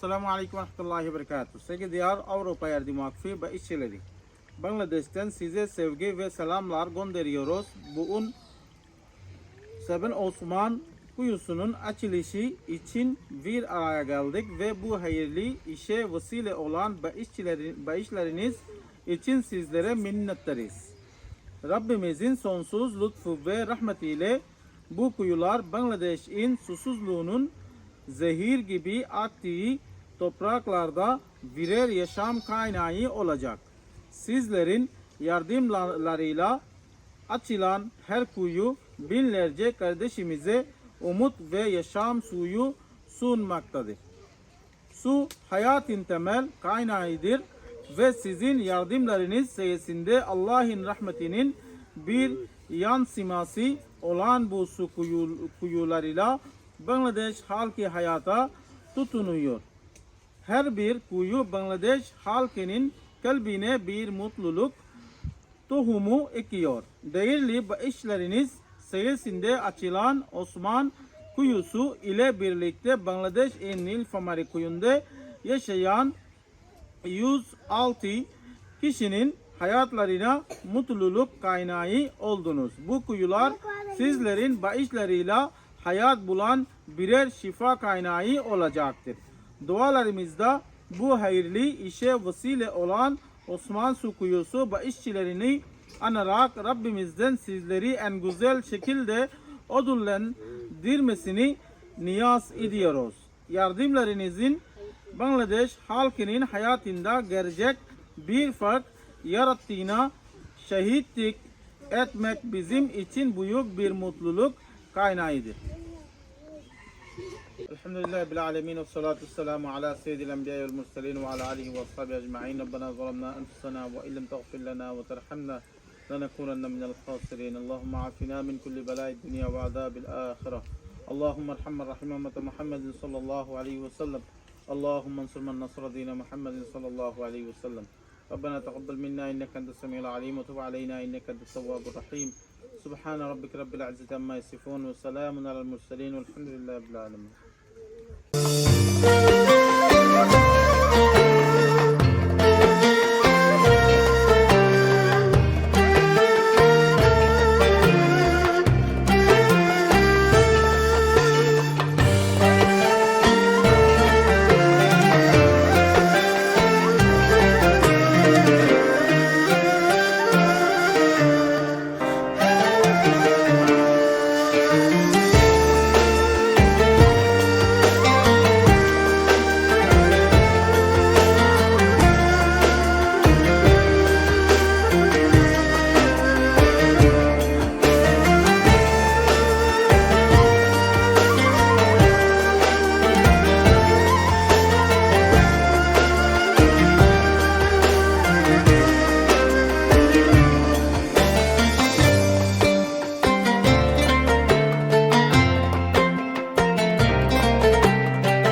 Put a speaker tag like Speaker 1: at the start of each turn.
Speaker 1: Selamun Aleyküm Rahmetullahi Berekatuhu. Saygıdeğer Avrupa Yardım Vakfı ve işçileri. Bangladeş'ten size sevgi ve selamlar gönderiyoruz. Bugün Seven Osman kuyusunun açılışı için bir araya geldik ve bu hayırlı işe vesile olan bağışlarınız için sizlere minnettarız. Rabbimizin sonsuz lütfu ve rahmetiyle bu kuyular Bangladeş'in susuzluğunun zehir gibi aktığı topraklarda birer yaşam kaynağı olacak. Sizlerin yardımlarıyla açılan her kuyu binlerce kardeşimize umut ve yaşam suyu sunmaktadır. Su hayatın temel kaynağıdır ve sizin yardımlarınız sayesinde Allah'ın rahmetinin bir yansıması olan bu su kuyu- kuyularıyla Bangladeş halkı hayata tutunuyor. Her bir kuyu Bangladeş halkının kalbine bir mutluluk tohumu ekiyor. Değerli bağışlarınız sayesinde açılan Osman kuyusu ile birlikte Bangladeş en Nilfamari kuyunda yaşayan 106 kişinin hayatlarına mutluluk kaynağı oldunuz. Bu kuyular sizlerin bağışlarıyla hayat bulan birer şifa kaynağı olacaktır. Dualarımızda bu hayırlı işe vesile olan Osman Su Kuyusu bağışçilerini anarak Rabbimizden sizleri en güzel şekilde ödüllendirmesini niyaz ediyoruz. Yardımlarınızın Bangladeş halkının hayatında gerçek bir fark yarattığına şahitlik etmek bizim için büyük bir mutluluk kaynağıdır. الحمد لله بالعالمين والصلاة والسلام على سيد الأنبياء والمرسلين وعلى آله وأصحابه أجمعين. ربنا ظلمنا أنفسنا وإن لم تغفر لنا وترحمنا لنكونن من الخاسرين. اللهم عافنا من كل بلاء الدنيا وعذاب الآخرة. اللهم ارحم رحمة محمد صلى الله عليه وسلم. اللهم انصر من نصر دين محمد صلى الله عليه وسلم. ربنا تقبل منا إنك أنت السميع العليم وتب علينا إنك أنت التواب الرحيم. سبحان ربك رب العزة عما يصفون وسلام على المرسلين والحمد لله رب العالمين.